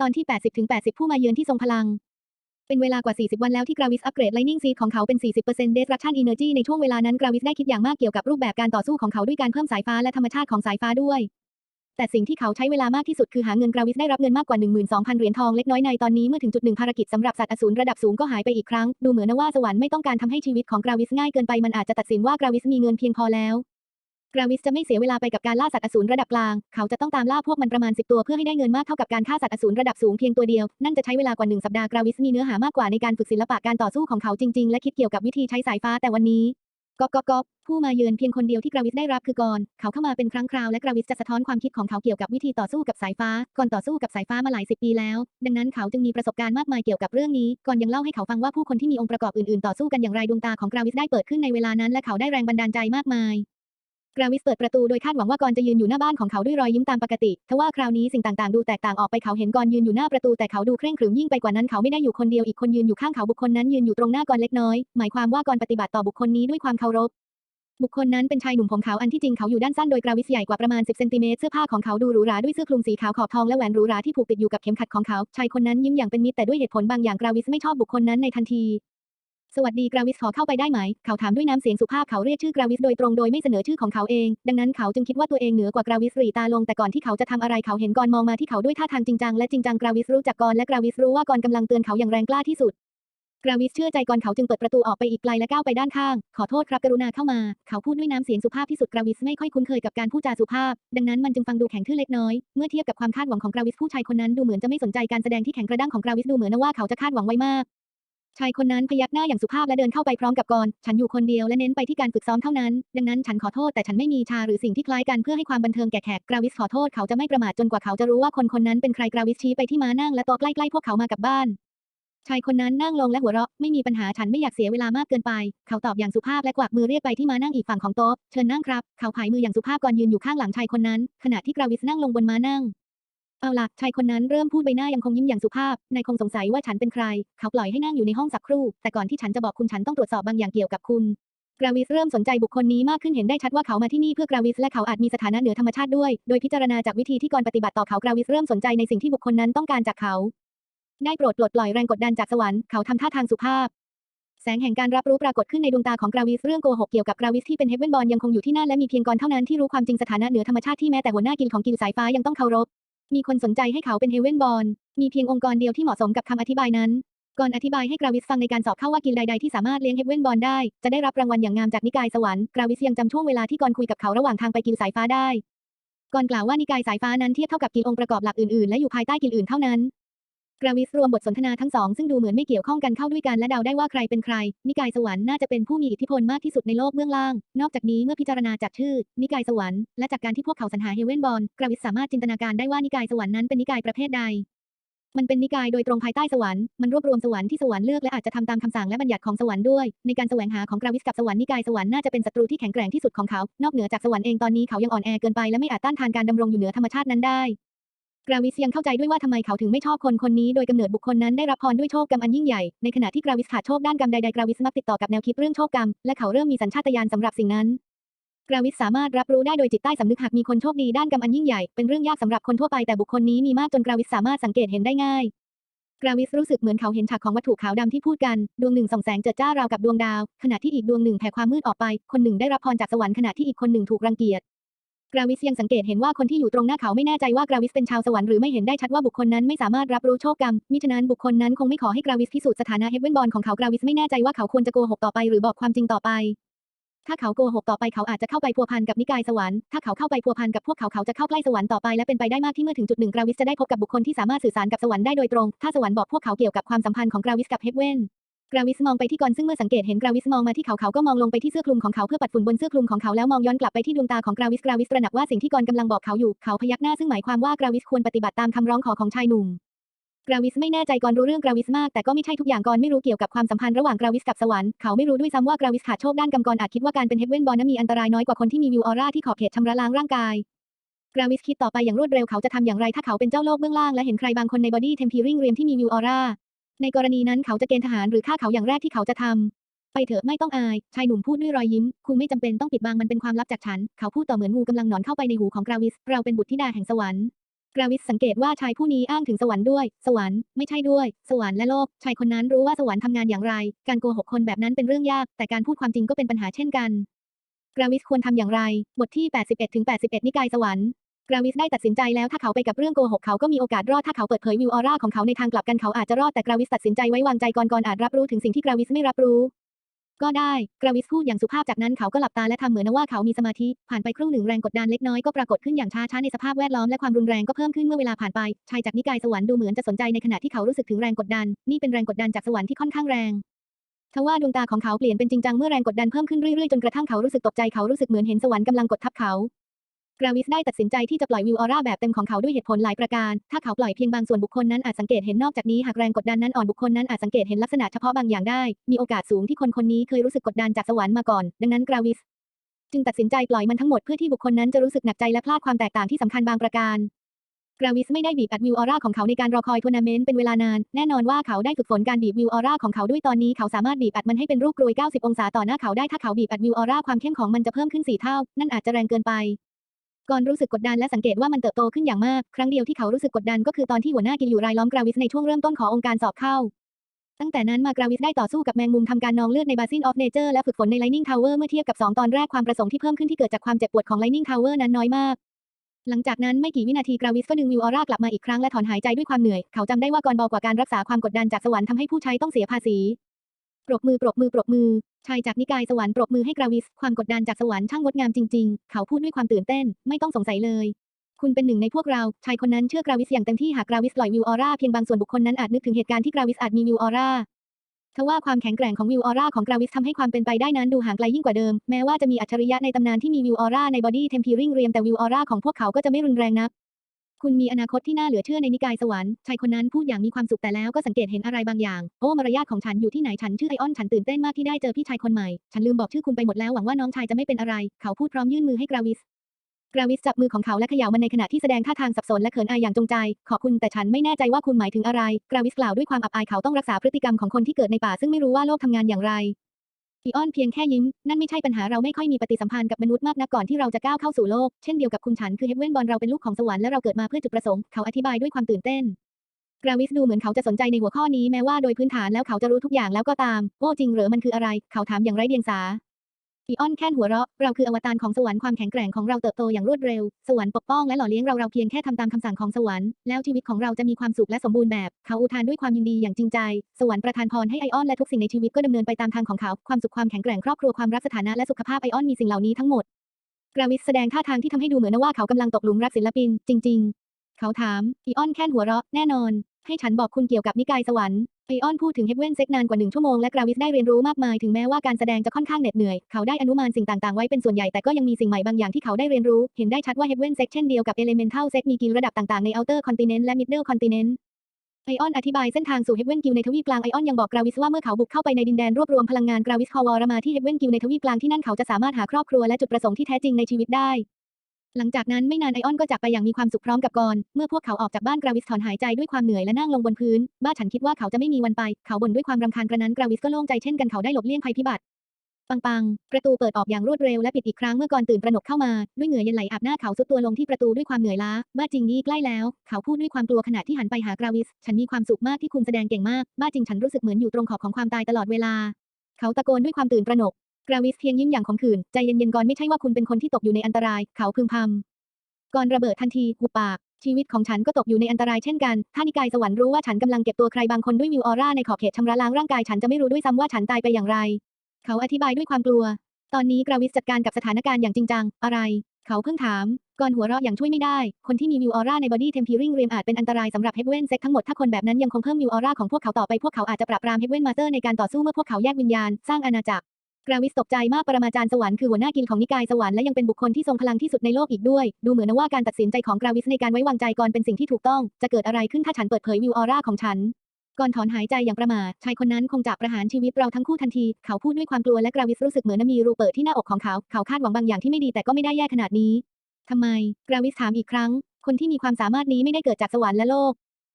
ตอนที่ 80ถึง80 ผู้มาเยือนที่ทรงพลัง เป็นเวลากว่า 40 วันแล้วที่กราวิสอัปเกรด Lightning Seed ของเขาเป็น 40% Destruction Energy ในช่วงเวลานั้นกราวิสได้คิดอย่างมากเกี่ยวกับรูปแบบการต่อสู้ของเขาด้วยการเพิ่มสายฟ้าและธรรมชาติของสายฟ้าด้วย แต่สิ่งที่เขาใช้เวลามากที่สุดคือหาเงินกราวิสได้รับเงินมากกว่า 12,000 เหรียญทองเล็กน้อยในตอนนี้เมื่อถึงจุดหนึ่งภารกิจสำหรับสัตว์อสูรระดับสูงก็หายไปอีกครั้ง ดูเหมือนว่าสวรรค์ไม่ต้องการทำให้ชีวิตของกราวิสง่ายเกินไปมันอาจจะตัดสินว่ากราวิสมีเงินเพียงพอแล้ว ราวิสจะไม่เสียเวลาไปกับการล่าสัตว์อสูรระดับกลาง เขาจะต้องตามล่าพวกมันประมาณ 10 ตัวเพื่อให้ได้เงินมากเท่ากับการฆ่าสัตว์อสูรระดับสูงเพียงตัวเดียว นั่นจะใช้เวลากว่า 1 สัปดาห์กราวิสมีเนื้อหามากกว่าในการฝึกศิลปะการต่อสู้ของเขาจริง ๆ และคิดเกี่ยวกับวิธีใช้สายฟ้าแต่วันนี้ก๊อกก๊อกก๊อกผู้มาเยือนเพียงคนเดียวที่กราวิสได้รับคือกอรเขาเข้ามาเป็นครั้งคราวและกราวิสจะสะท้อนความคิดของเขาเกี่ยวกับวิธีต่อสู้กับสายฟ้า ก่อนต่อสู้กับสายฟ้ามาหลายสิบปีแล้ว ดังนั้นเขาจึงมีประสบการณ์มากมายเกี่ยวกับเรื่องนี้ ก่อนยังเล่าให้เขาฟังว่าผู้คนที่มีองค์ประกอบอื่นๆ ต่อสู้กันอย่างไรดวงตาของกราวิสได้เปิดขึ้นในเวลานั้นและเขาได้แรงบันดาลใจมากมาย ราวิสเปิดประตูโดยคาดหวังว่ากรจะยืนอยู่หน้าบ้านของเขาด้วยรอยยิ้มตามปกติ ทว่าคราวนี้สิ่งต่างๆดูแตกต่างออกไปเขาเห็นกรยืนอยู่หน้าประตูแต่เขาดูเคร่งขรึมยิ่งไปกว่านั้นเขาไม่ได้อยู่คนเดียวอีกคนยืนอยู่ข้างเขาบุคคลนั้นยืนอยู่ตรงหน้ากรเล็กน้อย หมายความว่ากรปฏิบัติต่อบุคคลนี้ด้วยความเคารพบุคคลนั้นเป็นชายหนุ่มผมขาวอันที่จริงเขาอยู่ด้านสั้นโดยกราวิสใหญ่กว่าประมาณ 10เซนติเมตรเสื้อผ้าของเขาดูหรูหราด้วยเสื้อคลุมสีขาวขอบทองและแหวนหรูหราที่ผูกติดอยู่กับเข็มขัดของเขา ชายคนนั้นยิ้มอย่างเป็นมิตรแต่ด้วยเหตุผลบางอย่างกราวิสไม่ชอบบุคคลนั้นในทันที สวัสดีกราวิสขอเข้าไปได้ไหม เขาถามด้วยน้ำเสียงสุภาพเขาเรียกชื่อกราวิสโดยตรงโดยไม่เสนอชื่อของเขาเอง ดังนั้นเขาจึงคิดว่าตัวเองเหนือกว่ากราวิสรีตาลงแต่ก่อนที่เขาจะทำอะไรเขาเห็นกรมองมาที่เขาด้วยท่าทางจริงจังและจริงจังกราวิสรู้จักกรและกราวิสรู้ว่ากรกำลังเตือนเขาอย่างแรงกล้าที่สุดกราวิสเชื่อใจกรเขาจึงเปิดประตูออกไปอีกไกลและก้าวไปด้านข้าง ขอโทษครับกรุณาเข้ามา เขาพูดด้วยน้ำเสียงสุภาพที่สุดกราวิสไม่ค่อยคุ้นเคยกับการพูดจาสุภาพ ดังนั้นมันจึงฟังดูแข็งทื่อเล็กน้อย เมื่อเทียบกับความคาดหวังของกราวิสผู้ชายคนนั้นดูเหมือนจะไม่สนใจการแสดงที่แข็งกระด้างของกราวิสดูเหมือนว่าเขาจะคาดหวังไว้มาก ชายคนนั้นพยักหน้าอย่างสุภาพและเดินเข้าไปพร้อมกับกรฉันอยู่คนเดียวและเน้นไปที่การฝึกซ้อมเท่านั้น ดังนั้นฉันขอโทษแต่ฉันไม่มีชาหรือสิ่งที่คล้ายกันเพื่อให้ความบันเทิงแก่แขกกราวิสขอโทษเขาจะไม่ประมาทจนกว่าเขาจะรู้ว่าคนคนนั้นเป็นใครกราวิสชี้ไปที่ม้านั่งและโต๊ะใกล้ๆพวกเขามากับบ้านชายคนนั้นนั่งลงและหัวเราะไม่มีปัญหาฉันไม่อยากเสียเวลามากเกินไป เขาตอบอย่างสุภาพและกวักมือเรียกไปที่ม้านั่งอีกฝั่งของโต๊ะเชิญนั่งครับ เขาผายมืออย่างสุภาพก่อนยืนอยู่ข้างหลังชายคนนั้น ขณะที่กราวิสนั่งลงบนม้านั่ง เอาละชายคนนั้นเริ่มพูดใบหน้ายังคงยิ้มอย่างสุภาพ นายคงสงสัยว่าฉันเป็นใคร เขาปล่อยให้นั่งอยู่ในห้องสักครู่ แต่ก่อนที่ฉันจะบอกคุณฉันต้องตรวจสอบบางอย่างเกี่ยวกับคุณ กราวิสเริ่มสนใจบุคคลนี้มากขึ้นเห็นได้ชัดว่าเขามาที่นี่เพื่อกราวิสและเขาอาจมีสถานะเหนือธรรมชาติด้วย โดยพิจารณาจากวิธีที่กรปฏิบัติต่อเขากราวิสเริ่มสนใจในสิ่งที่บุคคลนั้นต้องการจากเขา ได้โปรดปลดปล่อยแรงกดดันจากสวรรค์ เขาทำท่าทางสุภาพแสงแห่งการรับรู้ปรากฏขึ้นในดวงตาของกราวิสเรื่องโกหกเกี่ยวกับกราวิสที่เป็นเฮเวนบอลยังคงอยู่ที่นั่นและมีเพียงกรเท่านั้นที่รู้ความจริงสถานะเหนือธรรมชาติที่แม้แต่หัวหน้ากิลของกิลสายฟ้ายังต้องเคารพ มีคนสนใจให้เขาเป็นเฮเวนบอลมีเพียงองค์กรเดียวที่เหมาะสมกับคำอธิบายนั้น ก่อนอธิบายให้กราวิสฟังในการสอบเข้าว่ากินใดๆที่สามารถเลี้ยงเฮเวนบอลได้ จะได้รับรางวัลอย่างงามจากนิกายสวรรค์กราวิสยังจำช่วงเวลาที่ก่อนคุยกับเขาระหว่างทางไปกินสายฟ้าได้ ก่อนกล่าวว่านิกายสายฟ้านั้นเทียบเท่ากับกินองค์ประกอบหลักอื่นๆ และอยู่ภายใต้กินอื่นเท่านั้น ราวิสรวมบทสนทนาทั้งสองซึ่งดูเหมือนไม่เกี่ยวข้องกันเข้าด้วยกันและเดาได้ว่าใครเป็นใคร นิกายสวรรค์น่าจะเป็นผู้มีอิทธิพลมากที่สุดในโลกเบื้องล่าง นอกจากนี้เมื่อพิจารณาจากชื่อ นิกายสวรรค์และจากการที่พวกเขาสรรหาเฮเวนบอลกราวิสสามารถจินตนาการได้ว่านิกายสวรรค์นั้นเป็นนิกายประเภทใดมันเป็นนิกายโดยตรงภายใต้สวรรค์ มันรวบรวมสวรรค์ที่สวรรค์เลือกและอาจจะทำตามคำสั่งและบัญญัติของสวรรค์ด้วย ในการแสวงหาของกราวิสกับสวรรค์นิกายสวรรค์น่าจะเป็นศัตรูที่แข็งแกร่งที่สุดของเขา นอกเหนือจากสวรรค์เองตอนนี้เขายังอ่อนแอเกินไปและไม่อาจต้านทานการดำรงอยู่เหนือธรรมชาตินั้นได้ ราวิสยังเข้าใจด้วยว่าทำไมเขาถึงไม่ชอบคนคนนี้โดยกำเนิดบุคคลนั้นได้รับพรด้วยโชคกรรมอันยิ่งใหญ่ ในขณะที่กราวิสขาดโชคด้านกรรมใดๆกราวิสมักติดต่อกับแนวคิดเรื่องโชคกรรม และเขาเริ่มมีสัญชาตญาณสำหรับสิ่งนั้นกราวิสสามารถรับรู้ได้โดยจิตใต้สำนึกหากมีคนโชคดีด้านกรรมอันยิ่งใหญ่ เป็นเรื่องยากสำหรับคนทั่วไปแต่บุคคลนี้มีมากจนกราวิสสามารถสังเกตเห็นได้ง่าย กราวิสรู้สึกเหมือนเขาเห็นฉากของวัตถุขาวดำที่พูดกันดวงหนึ่งส่องแสงเจิดจ้าราวกับดวงดาว ขณะที่อีกดวงหนึ่งแผ่ความมืดออกไป คนหนึ่งได้รับพรจากสวรรค์ขณะที่อีกคนหนึ่งถูกรังเกียจ กราวิสยังสังเกตเห็นว่าคนที่อยู่ตรงหน้าเขาไม่แน่ใจว่ากราวิสเป็นชาวสวรรค์หรือไม่เห็นได้ชัดว่าบุคคลนั้นไม่สามารถรับรู้โชคกรรม มิฉะนั้นบุคคลนั้นคงไม่ขอให้กราวิสพิสูจน์สถานะเฮเวนบอลของเขากราวิสไม่แน่ใจว่าเขาควรจะโกหกต่อไปหรือบอกความจริงต่อไป ถ้าเขาโกหกต่อไปเขาอาจจะเข้าไปพัวพันกับนิกายสวรรค์ ถ้าเขาเข้าไปพัวพันกับพวกเขาเขาจะเข้าใกล้สวรรค์ต่อไปและเป็นไปได้มากที่เมื่อถึงจุดหนึ่งกราวิสจะได้พบกับบุคคลที่สามารถสื่อสารกับสวรรค์ได้โดยตรง ถ้าสวรรค์บอกพวกเขาเกี่ยวกับความสัมพันธ์ของกราวิสกับเฮเวนก ราวิสมองไปที่กอนซึ่งเมื่อสังเกตเห็นกราวิสมองมาที่เขาเขาก็มองลงไปที่เสื้อคลุมของเขาเพื่อปัดฝุ่นบนเสื้อคลุมของเขาแล้วมองย้อนกลับไปที่ดวงตาของกราวิสกราวิสตระหนักว่าสิ่งที่กอนกำลังบอกเขาอยู่เขาพยักหน้าซึ่งหมายความว่ากราวิสควรปฏิบัติตามคำร้องขอของชายหนุ่มกราวิสไม่แน่ใจกอนรู้เรื่องกราวิสมากแต่ก็ไม่ใช่ทุกอย่างกอนไม่รู้เกี่ยวกับความสัมพันธ์ระหว่างกราวิสกับสวรรค์เขาไม่รู้ด้วยซ้ำว่ากราวิสขาดโชคด้านกรรมกรอาจคิดว่าการเป็นเฮเวนบอลนั้นมีอันตรายน้อยกว่าคนที่มีวิวออร่าที่ขอบเขตชำระล้างร่างกายกราวิสคิดต่อไปอย่างรวดเร็วเขาจะทำอย่างไรถ้าเขาเป็นเจ้าโลกเบื้องล่างและเห็นใครบางคนในบอดี้เทมพีริงเรียมที่มีวิวออร่า ในกรณีนั้นเขาจะเกณฑ์ทหารหรือฆ่าเขาอย่างแรกที่เขาจะทำ ไปเถอะไม่ต้องอาย ชายหนุ่มพูดด้วยรอยยิ้ม คุณไม่จำเป็นต้องปิดบังมันเป็นความลับจากฉัน เขาพูดต่อเหมือนงูกำลังหนอนเข้าไปในหูของกราวิส เราเป็นบุตรธิดาแห่งสวรรค์กราวิสสังเกตว่าชายผู้นี้อ้างถึงสวรรค์ด้วย สวรรค์ไม่ใช่ด้วย สวรรค์และโลก ชายคนนั้นรู้ว่าสวรรค์ทำงานอย่างไร การโกหกคนแบบนั้นเป็นเรื่องยาก แต่การพูดความจริงก็เป็นปัญหาเช่นกัน กราวิสควรทำอย่างไร บทที่ 81ถึง81 นิกายสวรรค์ กราวิสได้ตัดสินใจแล้วถ้าเขาไปกับเรื่องโกหกเขาก็มีโอกาสรอดถ้าเขาเปิดเผยวิวออร่าของเขาในทางกลับกันเขาอาจจะรอดแต่กราวิสตัดสินใจไว้วางใจก่อนก่อนอาจรับรู้ถึงสิ่งที่กราวิสไม่รับรู้ ก็ได้กราวิสพูดอย่างสุภาพจากนั้นเขาก็หลับตาและทำเหมือนว่าเขามีสมาธิผ่านไปครู่หนึ่งแรงกดดันเล็กน้อยก็ปรากฏขึ้นอย่างช้าช้าในสภาพแวดล้อมและความรุนแรงก็เพิ่มขึ้นเมื่อเวลาผ่านไปชายจากนิกายสวรรค์ดูเหมือนจะสนใจในขณะที่เขารู้สึกถึงแรงกดดัน นี่เป็นแรงกดดันจากสวรรค์ที่ค่อนข้างแรงทว่าดวงตาของเขาเปลี่ยนเป็นจริงจังเมื่อแรงกดดันเพิ่มขึ้นเรื่อยๆจนกระทั่งเขารู้สึกตกใจเขารู้สึกเหมือนเห็นสวรรค์กำลังกดทับเขา กราวิสได้ตัดสินใจที่จะปล่อยวิวออร่าแบบเต็มของเขาด้วยเหตุผลหลายประการ ถ้าเขาปล่อยเพียงบางส่วนบุคคลนั้นอาจสังเกตเห็นนอกจากนี้หากแรงกดดันนั้นอ่อนบุคคลนั้นอาจสังเกตเห็นลักษณะเฉพาะบางอย่างได้ มีโอกาสสูงที่คนคนนี้เคยรู้สึกกดดันจากสวรรค์มาก่อน ดังนั้นกราวิสจึงตัดสินใจปล่อยมันทั้งหมดเพื่อที่บุคคลนั้นจะรู้สึกหนักใจและพลาดความแตกต่างที่สำคัญบางประการกราวิสไม่ได้บีบอัดวิวออร่าของเขาในการรอคอยทัวร์นาเมนต์เป็นเวลานาน แน่นอนว่าเขาได้ฝึกฝนการบีบวิวออร่าของเขาด้วยตอนนี้เขาสามารถบีบอัดมันให้เป็นรูปกรวย 90 องศาต่อหน้าเขาได้ถ้าเขาบีบอัดวิวออร่าความเข้มของมันจะเพิ่มขึ้น 4 เท่า นั่นอาจจะแรงเกินไป ก่อนรู้สึกกดดันและสังเกตว่ามันเติบโตขึ้นอย่างมาก ครั้งเดียวที่เขารู้สึกกดดันก็คือตอนที่หัวหน้ากิลอยู่รายล้อมกราวิสในช่วงเริ่มต้นขององค์การสอบเข้า ตั้งแต่นั้นมากราวิสได้ต่อสู้กับแมงมุมทำการนองเลือดในบาซินออฟเนเจอร์และฝึกฝนในไลนิ่งทาวเวอร์เมื่อเทียบกับ 2 ตอนแรกความประสงค์ที่เพิ่มขึ้นที่เกิดจากความเจ็บปวดของไลนิ่งทาวเวอร์นั้นน้อยมากหลังจากนั้นไม่กี่วินาทีกราวิสก็ดึงวิวออร่ากลับมาอีกครั้งและถอนหายใจด้วยความเหนื่อย เขาจำได้ว่าก่อนบอกว่าการรักษาความกดดันจากสวรรค์ทำให้ผู้ใช้ต้องเสียภาษี ปรบมือปรบมือปรบมือ ชายจากนิกายสวรรค์ปรบมือให้กราวิส ความกดดันจากสวรรค์ช่างงดงามจริง ๆ เขาพูดด้วยความตื่นเต้น ไม่ต้องสงสัยเลย คุณเป็นหนึ่งในพวกเรา ชายคนนั้นเชื่อกราวิสอย่างเต็มที่หากกราวิสปล่อยวิวออร่าเพียงบางส่วนบุคคลนั้นอาจนึกถึงเหตุการณ์ที่กราวิสอาจมีวิวออร่าทว่าความแข็งแกร่งของวิวออร่าของกราวิสทำให้ความเป็นไปได้นั้นดูห่างไกลยิ่งกว่าเดิม แม้ว่าจะมีอัจฉริยะในตำนานที่มีวิวออร่าในบอดี้เทมเพริงเรียมแต่วิวออร่าของพวกเขาก็จะไม่รุนแรงนัก คุณมีอนาคตที่น่าเหลือเชื่อในนิกายสวรรค์ชายคนนั้นพูดอย่างมีความสุขแต่แล้วก็สังเกตเห็นอะไรบางอย่าง โอ้มารยาทของฉันอยู่ที่ไหนฉันชื่อไอออนฉันตื่นเต้นมากที่ได้เจอพี่ชายคนใหม่ ฉันลืมบอกชื่อคุณไปหมดแล้วหวังว่าน้องชายจะไม่เป็นอะไร เขาพูดพร้อมยื่นมือให้กราวิสกราวิสจับมือของเขาและเขย่ามันในขณะที่แสดงท่าทางสับสนและเขินอายอย่างจงใจ ขอบคุณแต่ฉันไม่แน่ใจว่าคุณหมายถึงอะไร กราวิสกล่าวด้วยความอับอายเขาต้องรักษาพฤติกรรมของคนที่เกิดในป่าซึ่งไม่รู้ว่าโลกทำงานอย่างไร อีออนเพียงแค่ยิ้ม นั่นไม่ใช่ปัญหาเราไม่ค่อยมีปฏิสัมพันธ์กับมนุษย์มากนักก่อนที่เราจะก้าวเข้าสู่โลก เช่นเดียวกับคุณฉันคือเฮเวนบอลเราเป็นลูกของสวรรค์และเราเกิดมาเพื่อจุดประสงค์ เขาอธิบายด้วยความตื่นเต้น กราวิสดูเหมือนเขาจะสนใจในหัวข้อนี้แม้ว่าโดยพื้นฐานแล้วเขาจะรู้ทุกอย่างแล้วก็ตาม โอ้จริงเหรอมันคืออะไร เขาถามอย่างไร้เดียงสา อีออนแค่นหัวเราะ เราคืออวตารของสวรรค์ความแข็งแกร่งของเราเติบโตอย่างรวดเร็ว สวรรค์ปกป้องและหล่อเลี้ยงเราเราเพียงแค่ทำตามคำสั่งของสวรรค์ แล้วชีวิตของเราจะมีความสุขและสมบูรณ์แบบ เขาอุทานด้วยความยินดีอย่างจริงใจ สวรรค์ประทานพรให้ไอออนและทุกสิ่งในชีวิตก็ดำเนินไปตามทางของเขา ความสุขความแข็งแกร่งครอบครัวความรักสถานะและสุขภาพไอออนมีสิ่งเหล่านี้ทั้งหมด กราวิสแสดงท่าทางที่ทำให้ดูเหมือนว่าเขากำลังตกหลุมรักศิลปิน จริง ๆ เขาถาม อีออนแค่นหัวเราะ แน่นอน ให้ฉันบอกคุณเกี่ยวกับนิกายสวรรค์ ไอออนพูดถึงเฮเว่นเซ็กนานกว่าหนึ่งชั่วโมงและกราวิสได้เรียนรู้มากมายถึงแม้ว่าการแสดงจะค่อนข้างเหน็ดเหนื่อย เขาได้อนุมานสิ่งต่างๆไว้เป็นส่วนใหญ่แต่ก็ยังมีสิ่งใหม่บางอย่างที่เขาได้เรียนรู้ เห็นได้ชัดว่าเฮเว่นเซ็กเช่นเดียวกับเอเลเมนทัลเซ็กมีกิลระดับต่างๆในอัลเตอร์คอนติเนนต์และมิดเดิลคอนติเนนต์ไอออนอธิบายเส้นทางสู่เฮเว่นกิลในทวีปกลางไอออนยังบอกกราวิสว่าเมื่อเขาบุกเข้าไปในดินแดนรวบรวมพลังงานกราวิสคอวอรมาที่เฮเว่นกิลในทวีปกลางที่นั่นเขาจะสามารถหาครอบครัวและจุดประสงค์ที่แท้จริงในชีวิตได้ หลังจากนั้นไม่นานไอออนก็จากไปอย่างมีความสุขพร้อมกับกอน เมื่อพวกเขาออกจากบ้านกราวิสถอนหายใจด้วยความเหนื่อยและนั่งลงบนพื้น บ้าฉันคิดว่าเขาจะไม่มีวันไป เขาบ่นด้วยความรำคาญกระนั้นกราวิสก็โล่งใจเช่นกันเขาได้หลบเลี่ยงภัยพิบัติ ปังปัง ประตูเปิดออกอย่างรวดเร็วและปิดอีกครั้งเมื่อก่อนตื่นตระหนกเข้ามา ด้วยเหงื่อเย็นไหลอาบหน้าเขาสุดตัวลงที่ประตูด้วยความเหนื่อยล้า บ้าจริงนี่ใกล้แล้ว เขาพูดด้วยความกลัวขณะที่หันไปหากราวิส ฉันมีความสุขมากที่คุณแสดงเก่งมาก บ้าจริงฉันรู้สึกเหมือนอยู่ตรงขอบของความตายตลอดเวลา เขาตะโกนด้วยความตื่นตระหนก กราวิสเพียงยิ้มอย่างขมขื่นใจเย็นๆก่อนไม่ใช่ว่าคุณเป็นคนที่ตกอยู่ในอันตราย เขาพึมพำก่อนระเบิดทันทีหุบปาก ชีวิตของฉันก็ตกอยู่ในอันตรายเช่นกันถ้านิกายสวรรค์รู้ว่าฉันกำลังเก็บตัวใครบางคนด้วยวิวออร่าในขอบเขตชำระล้างร่างกายฉันจะไม่รู้ด้วยซ้ำว่าฉันตายไปอย่างไร เขาอธิบายด้วยความกลัว ตอนนี้กราวิสจัดการกับสถานการณ์อย่างจริงจังอะไร เขาเพิ่งถามก่อนหัวเราะอย่างช่วยไม่ได้ คนที่มีวิวออร่าในบอดี้เทมเพริงเรียมอาจเป็นอันตรายสำหรับเฮเวนเซ็กทั้งหมด ถ้าคนแบบนั้นยังคงเพิ่มวิวออร่าของพวกเขาต่อไปพวกเขาอาจจะปราบปรามเฮเวนมาสเตอร์ในการต่อสู้เมื่อพวกเขาแยกวิญญาณ สร้างอาณาจักร ราวิสตกใจมากปรมาจารย์สวรรค์คือหัวหน้ากิลของนิกายสวรรค์และยังเป็นบุคคลที่ทรงพลังที่สุดในโลกอีกด้วย ดูเหมือนว่าการตัดสินใจของกราวิสในการไว้วางใจก่อนเป็นสิ่งที่ถูกต้อง จะเกิดอะไรขึ้นถ้าฉันเปิดเผยวิวออร่าของฉัน ก่อนถอนหายใจอย่างประมาทชายคนนั้นคงจะประหารชีวิตเราทั้งคู่ทันที เขาพูดด้วยความกลัวและกราวิสรู้สึกเหมือนมีรูเปิดที่หน้าอกของเขา เขาคาดหวังบางอย่างที่ไม่ดีแต่ก็ไม่ได้แย่ขนาดนี้ทำไมกราวิสถามอีกครั้ง คนที่มีความสามารถนี้ไม่ได้เกิดจากสวรรค์และโลก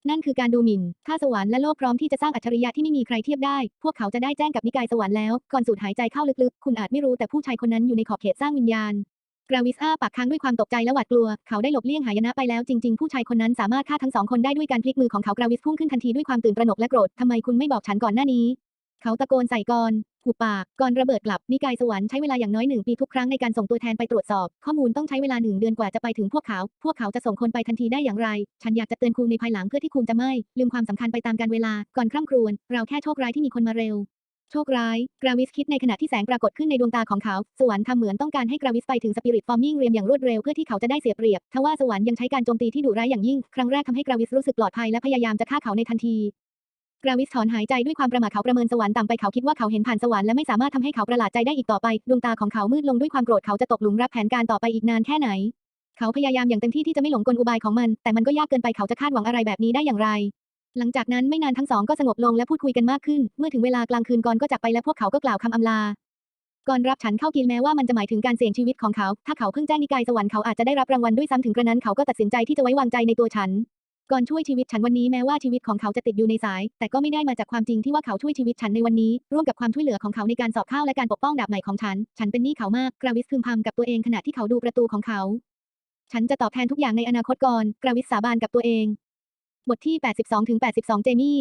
นั่นคือการดูหมิ่น ถ้าสวรรค์และโลกพร้อมที่จะสร้างอัจฉริยะที่ไม่มีใครเทียบได้ พวกเขาจะได้แจ้งกับนิกายสวรรค์แล้ว ก่อนสูดหายใจเข้าลึกๆ คุณอาจไม่รู้แต่ผู้ชายคนนั้นอยู่ในขอบเขตสร้างวิญญาณกราวิสอาปากค้างด้วยความตกใจและหวาดกลัว เขาได้หลบเลี่ยงหายนะไปแล้วจริงๆ ผู้ชายคนนั้นสามารถฆ่าทั้งสองคนได้ด้วยการพลิกมือของเขากราวิสพุ่งขึ้นทันทีด้วยความตื่นตระหนกและโกรธ ทำไมคุณไม่บอกฉันก่อนหน้านี้ เขาตะโกนใส่กร หูปากกรระเบิดกลับนิกายสวรรค์ใช้เวลาอย่างน้อยหนึ่งปีทุกครั้งในการส่งตัวแทนไปตรวจสอบ ข้อมูลต้องใช้เวลาหนึ่งเดือนกว่าจะไปถึงพวกเขา พวกเขาจะส่งคนไปทันทีได้อย่างไร ฉันอยากจะเตือนคุณในภายหลังเพื่อที่คุณจะไม่ ลืมความสำคัญไปตามกาลเวลา ก่อนคร่ำครวญเราแค่โชคร้ายที่มีคนมาเร็วโชคร้าย กราวิสคิดในขณะที่แสงปรากฏขึ้นในดวงตาของเขา สวรรค์ทำเหมือนต้องการให้กราวิสไปถึงสปิริตฟอร์มิ่งเรียมอย่างรวดเร็วเพื่อที่เขาจะได้เสียเปรียบ ทว่าสวรรค์ยังใช้การโจมตีที่ดุร้ายอย่างยิ่ง ครั้งแรกทำให้กราวิสรู้สึกปลอดภัยและพยายามจะฆ่าเขาในทันที ราวิสถอนหายใจด้วยความประหม่าเขาประเมินสวรรค์ต่ำไปเขาคิดว่าเขาเห็นผ่านสวรรค์และไม่สามารถทำให้เขาประหลาดใจได้อีกต่อไป ดวงตาของเขามืดลงด้วยความโกรธเขาจะตกหลุมรักแผนการต่อไปอีกนานแค่ไหน เขาพยายามอย่างเต็มที่ที่จะไม่หลงกลอุบายของมัน แต่มันก็ยากเกินไปเขาจะคาดหวังอะไรแบบนี้ได้อย่างไร หลังจากนั้นไม่นานทั้งสองก็สงบลงและพูดคุยกันมากขึ้น เมื่อถึงเวลากลางคืนก่อนก็จากไปและพวกเขาก็กล่าวคำอำลาก่อนรับฉันเข้ากินแม้ว่ามันจะหมายถึงการเสี่ยงชีวิตของเขา ถ้าเขาเพิ่งแจ้งนิกายสวรรค์เขาอาจจะได้รับรางวัลด้วยซ้ำถึงกระนั้นเขาก็ตัดสินใจที่จะไว้วางใจในตัวฉัน ก่อนช่วยชีวิตฉันวันนี้แม้ว่าชีวิตของเขาจะติดอยู่ในสาย แต่ก็ไม่ได้มาจากความจริงที่ว่าเขาช่วยชีวิตฉันในวันนี้ ร่วมกับความช่วยเหลือของเขาในการสอบเข้าและการปกป้องดาบใหม่ของฉัน ฉันเป็นหนี้เขามากกราวิสพึมพำกับตัวเองขณะที่เขาดูประตูของเขา ฉันจะตอบแทนทุกอย่างในอนาคตก่อนกราวิสสาบานกับตัวเองบทที่ 82ถึง82 เจมี่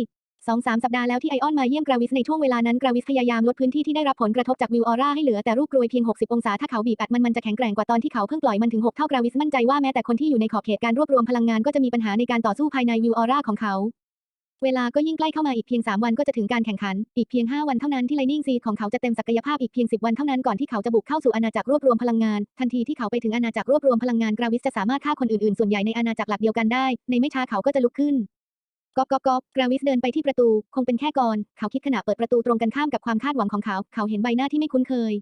สองสามสัปดาห์แล้วที่ไอออนมาเยี่ยมกราวิสในช่วงเวลานั้นกราวิสพยายามลดพื้นที่ที่ได้รับผลกระทบจากวิวออร่าให้เหลือแต่รูปกรวยเพียง 60 องศาถ้าเขาบีบอัดมันมันจะแข็งแกร่งกว่าตอนที่เขาเพิ่งปล่อยมันถึง 6 เท่ากราวิสมั่นใจว่าแม้แต่คนที่อยู่ในขอบเขตการรวบรวมพลังงานก็จะมีปัญหาในการต่อสู้ภายในวิวออร่าของเขาเวลาก็ยิ่งใกล้เข้ามาอีกเพียง 3 วันก็จะถึงการแข่งขัน อีกเพียง 5 วันเท่านั้นที่ไลนิ่งซีของเขาจะเต็มศักยภาพอีกเพียง 10 วันเท่านั้นก่อนที่เขาจะบุกเข้าสู่อาณาจักรรวบรวมพลังงาน ทันทีที่เขาไปถึงอาณาจักรรวบรวมพลังงานกราวิสจะสามารถฆ่าคนอื่นๆ ส่วนใหญ่ในอาณาจักรหลักเดียวกันได้ ในไม่ช้าเขาก็จะลุกขึ้น ก๊อกก๊อกก๊อกกราวิสเดินไปที่ประตู คงเป็นแค่กรเขาคิดขณะเปิดประตูตรงกันข้ามกับความคาดหวังของเขา เขาเห็นใบหน้าที่ไม่คุ้นเคย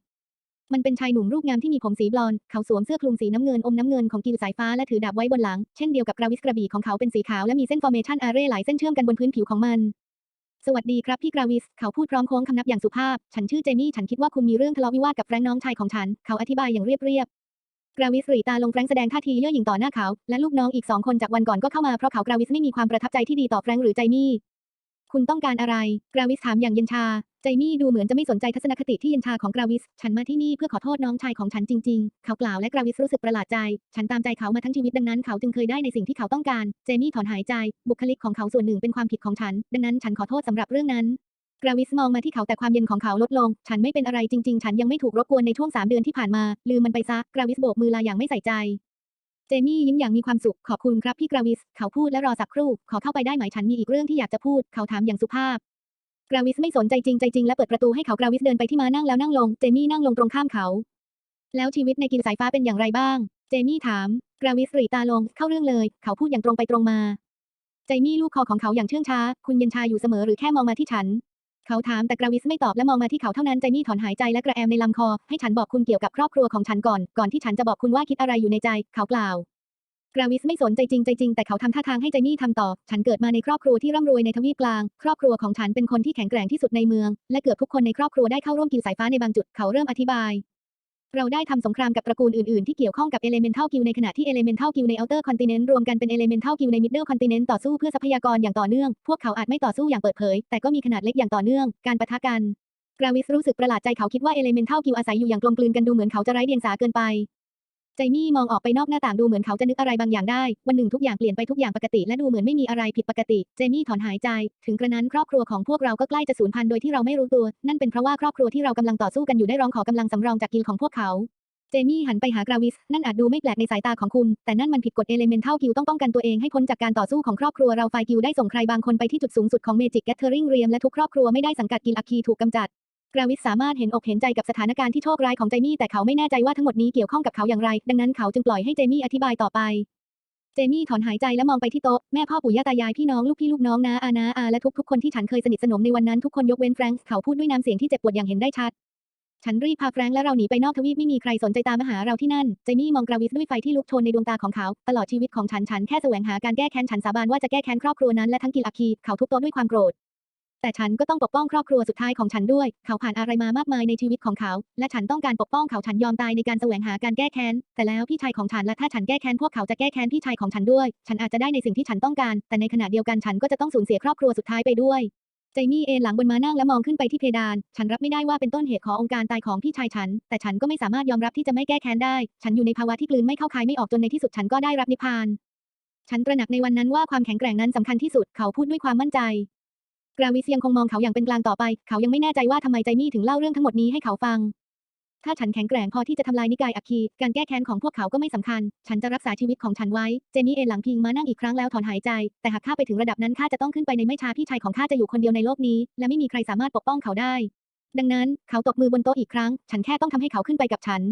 มันเป็นชายหนุ่มรูปงามที่มีผมสีบลอนด์ เขาสวมเสื้อคลุมสีน้ำเงินอมน้ำเงินของกิลสายฟ้าและถือดาบไว้บนหลัง เช่นเดียวกับกราวิสกระบี่ของเขาเป็นสีขาวและมีเส้นฟอร์เมชันอาเร่หลายเส้นเชื่อมกันบนพื้นผิวของมัน สวัสดีครับพี่กราวิส เขาพูดพร้อมโค้งคำนับอย่างสุภาพ ฉันชื่อเจมี่ ฉันคิดว่าคุณมีเรื่องทะเลาะวิวาทกับแฟรงค์น้องชายของฉัน เขาอธิบายอย่างเรียบๆ กราวิสหรีตาลงแฟรงแสดงท่าทีเย่อหยิ่งต่อหน้าเขาและลูกน้องอีกสองคนจากวันก่อนก็เข้ามาเพราะเขากราวิสไม่มีความประทับใจที่ดีต่อแฟรงหรือไจมี่คุณต้องการอะไร กราวิสถามอย่างเย็นชาไจมี่ดูเหมือนจะไม่สนใจทัศนคติที่เย็นชาของกราวิส ฉันมาที่นี่เพื่อขอโทษน้องชายของฉันจริงๆ เขากล่าวและกราวิสรู้สึกประหลาดใจ ฉันตามใจเขามาทั้งชีวิตดังนั้นเขาจึงเคยได้ในสิ่งที่เขาต้องการ เจมี่ถอนหายใจ บุคลิกของเขาส่วนหนึ่งเป็นความผิดของฉัน ดังนั้นฉันขอโทษสำหรับเรื่องนั้น กราวิสมองมาที่เขาแต่ความเย็นของเขาลดลง ฉันไม่เป็นอะไรจริง ๆ ฉันยังไม่ถูกรบกวนในช่วงสามเดือนที่ผ่านมา ลืมมันไปซะ กราวิสโบกมือลาอย่างไม่ใส่ใจ เจมี่ยิ้มอย่างมีความสุข ขอบคุณครับพี่กราวิส เขาพูดและรอสักครู่ ขอเข้าไปได้ไหมฉันมีอีกเรื่องที่อยากจะพูด เขาถามอย่างสุภาพ กราวิสไม่สนใจจริงใจจริงและเปิดประตูให้เขากราวิสเดินไปที่มานั่งแล้วนั่งลง เจมี่นั่งลงตรงข้ามเขา แล้วชีวิตในกิลสายฟ้าเป็นอย่างไรบ้าง เจมี่ถาม กราวิสหรีตาลง เข้าเรื่องเลย เขาพูดอย่างตรงไปตรงมา เจมี่ลูกคอของเขาอย่างเชื่องช้า คุณเย็นชาอยู่เสมอหรือแค่มองมาที่ฉัน เขาถามแต่กราวิสไม่ตอบและมองมาที่เขาเท่านั้นใจมี่ถอนหายใจและกระแอมในลำคอ ให้ฉันบอกคุณเกี่ยวกับครอบครัวของฉันก่อน ก่อนที่ฉันจะบอกคุณว่าคิดอะไรอยู่ในใจ เขากล่าวกราวิสไม่สนใจจริงใจจริงแต่เขาทำท่าทางให้ใจมี่ทำต่อ ฉันเกิดมาในครอบครัวที่ร่ำรวยในทวีปกลาง ครอบครัวของฉันเป็นคนที่แข็งแกร่งที่สุดในเมือง และเกือบทุกคนในครอบครัวได้เข้าร่วมกินสายฟ้าในบางจุด เขาเริ่มอธิบาย เราได้ทำสงครามกับตระกูลอื่นๆ ที่เกี่ยวข้องกับ Elemental Guild ในขณะที่ Elemental Guild ใน Outer Continent รวมกันเป็น Elemental Guild ใน Middle Continent ต่อสู้เพื่อทรัพยากรอย่างต่อเนื่อง พวกเขาอาจไม่ต่อสู้อย่างเปิดเผย แต่ก็มีขนาดเล็กอย่างต่อเนื่อง การปะทะกันกราวิสรู้สึกประหลาดใจเขาคิดว่า Elemental Guild อาศัยอยู่อย่างกลมกลืนกันดูเหมือนเขาจะไร้เดียงสาเกินไป ไจมี่มองออกไปนอกหน้าต่างดูเหมือนเขาจะนึกอะไรบางอย่างได้ วันหนึ่งทุกอย่างเปลี่ยนไปทุกอย่างปกติและดูเหมือนไม่มีอะไรผิดปกติ เจมี่ถอนหายใจ ถึงกระนั้นครอบครัวของพวกเราก็ใกล้จะสูญพันธุ์โดยที่เราไม่รู้ตัว นั่นเป็นเพราะว่าครอบครัวที่เรากำลังต่อสู้กันอยู่ได้ร้องขอกำลังสำรองจากกิลของพวกเขาเจมี่หันไปหากราวิส นั่นอาจดูไม่แปลกในสายตาของคุณ แต่นั่นมันผิดกฎเอเลเมนทัลกิลต้องป้องกันตัวเองให้พ้นจากการต่อสู้ของครอบครัวเราไฟกิลได้ส่งใครบางคนไปที่จุดสูงสุดของเมจิกแก t เทอริงเรียมและทุกครอบครัวไม่ได้สังกัดกิลอคีถูกกำจัด ราวิสสามารถเห็นอกเห็นใจกับสถานการณ์ที่โชคร้ายของเจมี่แต่เขาไม่แน่ใจว่าทั้งหมดนี้เกี่ยวข้องกับเขาอย่างไร ดังนั้นเขาจึงปล่อยให้เจมี่อธิบายต่อไป เจมี่ถอนหายใจและมองไปที่โต๊ะ แม่พ่อปู่ย่าตายายพี่น้องลูกพี่ลูกน้องนาอานาอาและทุกๆคนที่ฉันเคยสนิทสนมในวันนั้นทุกคนยกเว้นแฟรงค์เขาพูดด้วยน้ำเสียงที่เจ็บปวดอย่างเห็นได้ชัดฉันรีบพาแฟรงค์และเราหนีไปนอกทวีปไม่มีใครสนใจตามมาหาเราที่นั่นเจมี่มองกราวิสด้วยไฟที่ลุกโชนในดวงตาของเขา ตลอดชีวิตของฉันฉันแค่แสวงหาการแก้แค้นฉันสาบานว่าจะแก้แค้นครอบครัวนั้นและทั้งกิลอาคีเขาทุบโต๊ะด้วยความโกรธ แต่ฉันก็ต้องปกป้องครอบครัวสุดท้ายของฉันด้วย เขาผ่านอะไรมามากมายในชีวิตของเขา และฉันต้องการปกป้องเขาฉันยอมตายในการแสวงหาการแก้แค้น แต่แล้วพี่ชายของฉันและถ้าฉันแก้แค้นพวกเขาจะแก้แค้นพี่ชายของฉันด้วย ฉันอาจจะได้ในสิ่งที่ฉันต้องการ แต่ในขณะเดียวกันฉันก็จะต้องสูญเสียครอบครัวสุดท้ายไปด้วยเจมี่เอนหลังบนม้านั่งและมองขึ้นไปที่เพดาน ฉันรับไม่ได้ว่าเป็นต้นเหตุขององค์การตายของพี่ชายฉัน แต่ฉันก็ไม่สามารถยอมรับที่จะไม่แก้แค้นได้ ฉันอยู่ในภาวะที่กลืนไม่เข้าคายไม่ออกจนในที่สุดฉันก็ได้รับนิพพาน ฉันตระหนักในวันนั้นว่าความแข็งแกร่งนั้นสำคัญที่สุด เขาพูดด้วยความมั่นใจ กราวิสยังคงมองเขาอย่างเป็นกลางต่อไป เขายังไม่แน่ใจว่าทำไมใจมี่ถึงเล่าเรื่องทั้งหมดนี้ให้เขาฟัง ถ้าฉันแข็งแกร่งพอที่จะทำลายนิกายอัคคี การแก้แค้นของพวกเขาก็ไม่สำคัญ ฉันจะรักษาชีวิตของฉันไว้ เจมี่เอนหลังพิงมานั่งอีกครั้งแล้วถอนหายใจ แต่หากข้าไปถึงระดับนั้นข้าจะต้องขึ้นไปในไม่ช้าพี่ชายของข้าจะอยู่คนเดียวในโลกนี้ และไม่มีใครสามารถปกป้องเขาได้ ดังนั้นเขาตบมือบนโต๊ะอีกครั้ง ฉันแค่ต้องทำให้เขาขึ้นไปกับฉัน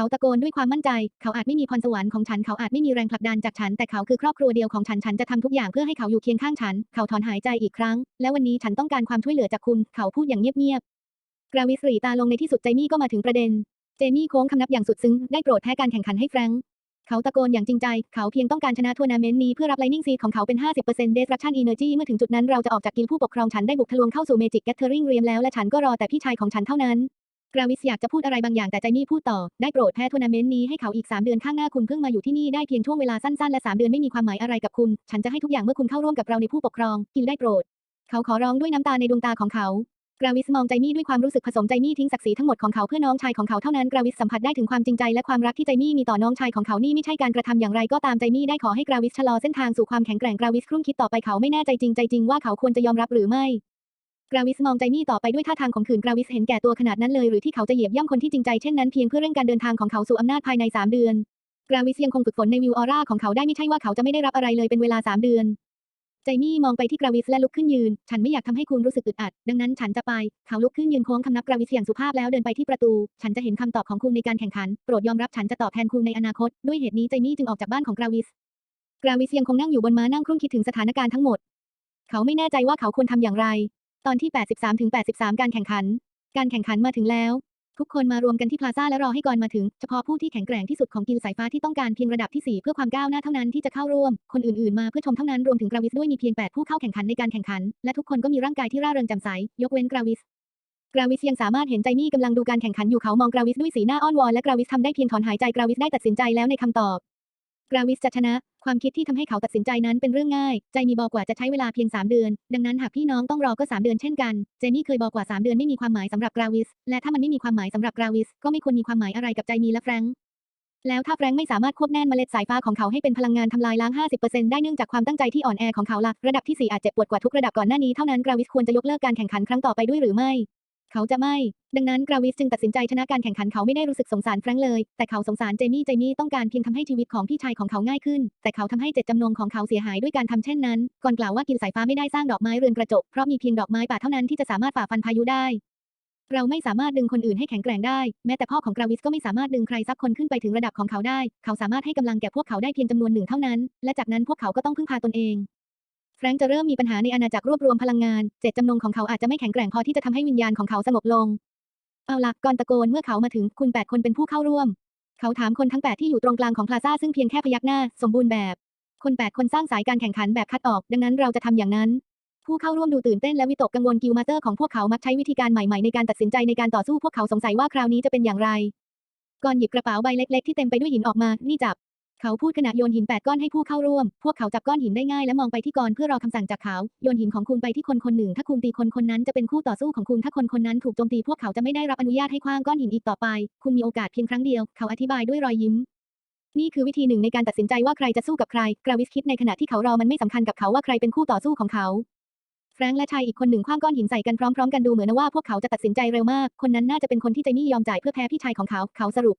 เขาตะโกนด้วยความมั่นใจ เขาอาจไม่มีพรสวรรค์ของฉัน เขาอาจไม่มีแรงผลักดันจากฉัน แต่เขาคือครอบครัวเดียวของฉัน ฉันจะทำทุกอย่างเพื่อให้เขาอยู่เคียงข้างฉัน เขาถอนหายใจอีกครั้ง และวันนี้ฉันต้องการความช่วยเหลือจากคุณ เขาพูดอย่างเงียบๆ กราวิสรีตาลงในที่สุดเจมี่ก็มาถึงประเด็น เจมี่โค้งคำนับอย่างสุดซึ้ง ได้โปรดแพ้การแข่งขันให้แฟรงค์เขาตะโกนอย่างจริงใจ เขาเพียงต้องการชนะทัวร์นาเมนต์นี้เพื่อรับไลนิ่งซีของเขาเป็น 50% Destruction Energy เมื่อถึงจุดนั้นเราจะออกจากกิลด์ผู้ปกครองฉันได้บุกทะลวงเข้าสู่ Magic Gathering เรียมแล้วและฉันก็รอแต่พี่ชายของฉันเท่านั้น กราวิสอยากจะพูดอะไรบางอย่างแต่ใจมี่พูดต่อ ได้โปรดแพ้ทัวร์นาเมนต์นี้ให้เขาอีก 3 เดือนข้างหน้าคุณเพิ่งมาอยู่ที่นี่ได้เพียงช่วงเวลาสั้นๆ และ 3 เดือนไม่มีความหมายอะไรกับคุณ ฉันจะให้ทุกอย่างเมื่อคุณเข้าร่วมกับเราในผู้ปกครอง กิลได้โปรด เขาขอร้องด้วยน้ำตาในดวงตาของเขา กราวิสมองใจมี่ด้วยความรู้สึกผสมใจมี่ทิ้งศักดิ์ศรีทั้งหมดของเขาเพื่อน้องชายของเขาเท่านั้น กราวิสสัมผัสได้ถึงความจริงใจและความรักที่ใจมี่มีต่อน้องชายของเขานี่ไม่ใช่การกระทำอย่างไรก็ตามใจมี่ได้ขอให้กราวิสชะลอเส้นทางสู่ความแข็งแกร่งกราวิสครุ่นคิดต่อไปเขาไม่แน่ใจจริงใจจริงว่าเขาควรจะยอมรับหรือไม่ กราวิสมองใจมี่ต่อไปด้วยท่าทางของขืนกราวิสเห็นแก่ตัวขนาดนั้นเลยหรือที่เขาจะเหยียบย่ำคนที่จริงใจเช่นนั้นเพียงเพื่อเร่งการเดินทางของเขาสู่อำนาจภายใน 3 เดือน กราวิสยังคงฝึกฝนในวิวออร่าของเขาได้ไม่ใช่ว่าเขาจะไม่ได้รับอะไรเลยเป็นเวลา 3 เดือน ใจมี่มองไปที่กราวิสและลุกขึ้นยืน ฉันไม่อยากทำให้คุณรู้สึกอึดอัด ดังนั้นฉันจะไป เขาลุกขึ้นยืนโค้งคำนับกราวิสอย่างสุภาพแล้วเดินไปที่ประตู ฉันจะเห็นคำตอบของคุณในการแข่งขัน โปรดยอมรับฉันจะตอบแทนคุณในอนาคต ด้วยเหตุนี้ใจมี่จึงออกจากบ้านของกราวิส กราวิสยังคงนั่งอยู่บนม้านั่งครุ่นคิดถึงสถานการณ์ทั้งหมด เขาไม่แน่ใจว่าเขาควรทำอย่างไร ตอนที่ 83ถึง83 การแข่งขัน การแข่งขันมาถึงแล้ว ทุกคนมารวมกันที่พลาซ่าและรอให้ก่อนมาถึง เฉพาะผู้ที่แข็งแกร่งที่สุดของกิลสายฟ้าที่ต้องการเพียงระดับที่ 4 เพื่อความก้าวหน้าเท่านั้นที่จะเข้าร่วม คนอื่นๆมาเพื่อชมเท่านั้นรวมถึงกราวิสด้วยมีเพียง 8 ผู้เข้าแข่งขันในการแข่งขัน และทุกคนก็มีร่างกายที่ร่าเริงแจ่มใส ยกเว้นกราวิสกราวิสยังสามารถเห็นใจมี่กำลังดูการแข่งขันอยู่เขามองกราวิสด้วยสีหน้าอ้อนวอนและกราวิสทำได้เพียงถอนหายใจกราวิสได้ตัดสินใจแล้วในคำตอบกราวิสจะชนะ ความคิดที่ทำให้เขาตัดสินใจนั้นเป็นเรื่องง่าย ใจมีบอกว่าจะใช้เวลาเพียง 3 เดือน ดังนั้นหากพี่น้องต้องรอก็ 3 เดือนเช่นกัน เจมี่เคยบอกว่า 3 เดือนไม่มีความหมายสำหรับกราวิส และถ้ามันไม่มีความหมายสำหรับกราวิส ก็ไม่ควรมีความหมายอะไรกับใจมีและแฟรงค์แล้วถ้าแฟรงค์ไม่สามารถควบแน่นเมล็ดสายฟ้าของเขาให้เป็นพลังงานทำลายล้าง 50%ได้เนื่องจากความตั้งใจที่อ่อนแอของเขาละระดับที่ 4 อาจเจ็บปวดกว่าทุกระดับก่อนหน้านี้เท่านั้นกราวิสควรจะยกเลิกการแข่งขันครั้งต่อไปด้วยหรือไม่ เขาจะไม่ ดังนั้นกราวิสจึงตัดสินใจชนะการแข่งขันเขาไม่ได้รู้สึกสงสารแฟรงค์เลย แต่เขาสงสารเจมี่ เจมี่ต้องการเพียงทำให้ชีวิตของพี่ชายของเขาง่ายขึ้น แต่เขาทำให้เจตจำนงของเขาเสียหายด้วยการทำเช่นนั้น ก่อนกล่าวว่ากินสายฟ้าไม่ได้สร้างดอกไม้เรือนกระจก เพราะมีเพียงดอกไม้ป่าเท่านั้นที่จะสามารถฝ่าฟันพายุได้ เราไม่สามารถดึงคนอื่นให้แข็งแกร่งได้ แม้แต่พ่อของกราวิสก็ไม่สามารถดึงใครสักคนขึ้นไปถึงระดับของเขาได้ เขาสามารถให้กำลังแก่พวกเขาได้เพียงจำนวนหนึ่งเท่านั้น และจากนั้นพวกเขาก็ต้องพึ่งพาตนเอง แฟรงค์จะเริ่มมีปัญหาในอาณาจักรรวบรวมพลังงาน เจตจำนงของเขาอาจจะไม่แข็งแกร่งพอที่จะทำให้วิญญาณของเขาสงบลง เอาล่ะก่อนตะโกนเมื่อเขามาถึงคุณแปดคนเป็นผู้เข้าร่วม เขาถามคนทั้งแปดที่อยู่ตรงกลางของพลาซ่าซึ่งเพียงแค่พยักหน้า สมบูรณ์แบบ คนแปดคนสร้างสายการแข่งขันแบบคัดออก ดังนั้นเราจะทำอย่างนั้น ผู้เข้าร่วมดูตื่นเต้นและวิตกกังวลกิลมาเตอร์ของพวกเขามักใช้วิธีการใหม่ๆในการตัดสินใจในการต่อสู้พวกเขาสงสัยว่าคราวนี้จะเป็นอย่างไรก่อนหยิบกระเป๋าใบเล็ก ๆ ที่เต็มไปด้วยหินออกมา นี่จับ เขาพูดขณะโยนหินแปดก้อนให้ผู้เข้าร่วม พวกเขาจับก้อนหินได้ง่ายและมองไปที่กรเพื่อรอคำสั่งจากเขา โยนหินของคุณไปที่คนคนหนึ่ง ถ้าคุณตีคนคนนั้นจะเป็นคู่ต่อสู้ของคุณ ถ้าคนคนนั้นถูกโจมตีพวกเขาจะไม่ได้รับอนุญาตให้คว้างก้อนหินอีกต่อไป คุณมีโอกาสเพียงครั้งเดียว เขาอธิบายด้วยรอยยิ้ม นี่คือวิธีหนึ่งในการตัดสินใจว่าใครจะสู้กับใคร กราวิสคิดในขณะที่เขารอมันไม่สำคัญกับเขาว่าใครเป็นคู่ต่อสู้ของเขาแฟรงค์และชายอีกคนหนึ่งคว้างก้อนหินใส่กันพร้อมๆกันดูเหมือนว่าพวกเขาจะตัดสินใจเร็วมาก คนนั้นน่าจะเป็นคนที่ใจนี่ยอมจ่ายเพื่อแพ้พี่ชายของเขา เขาสรุป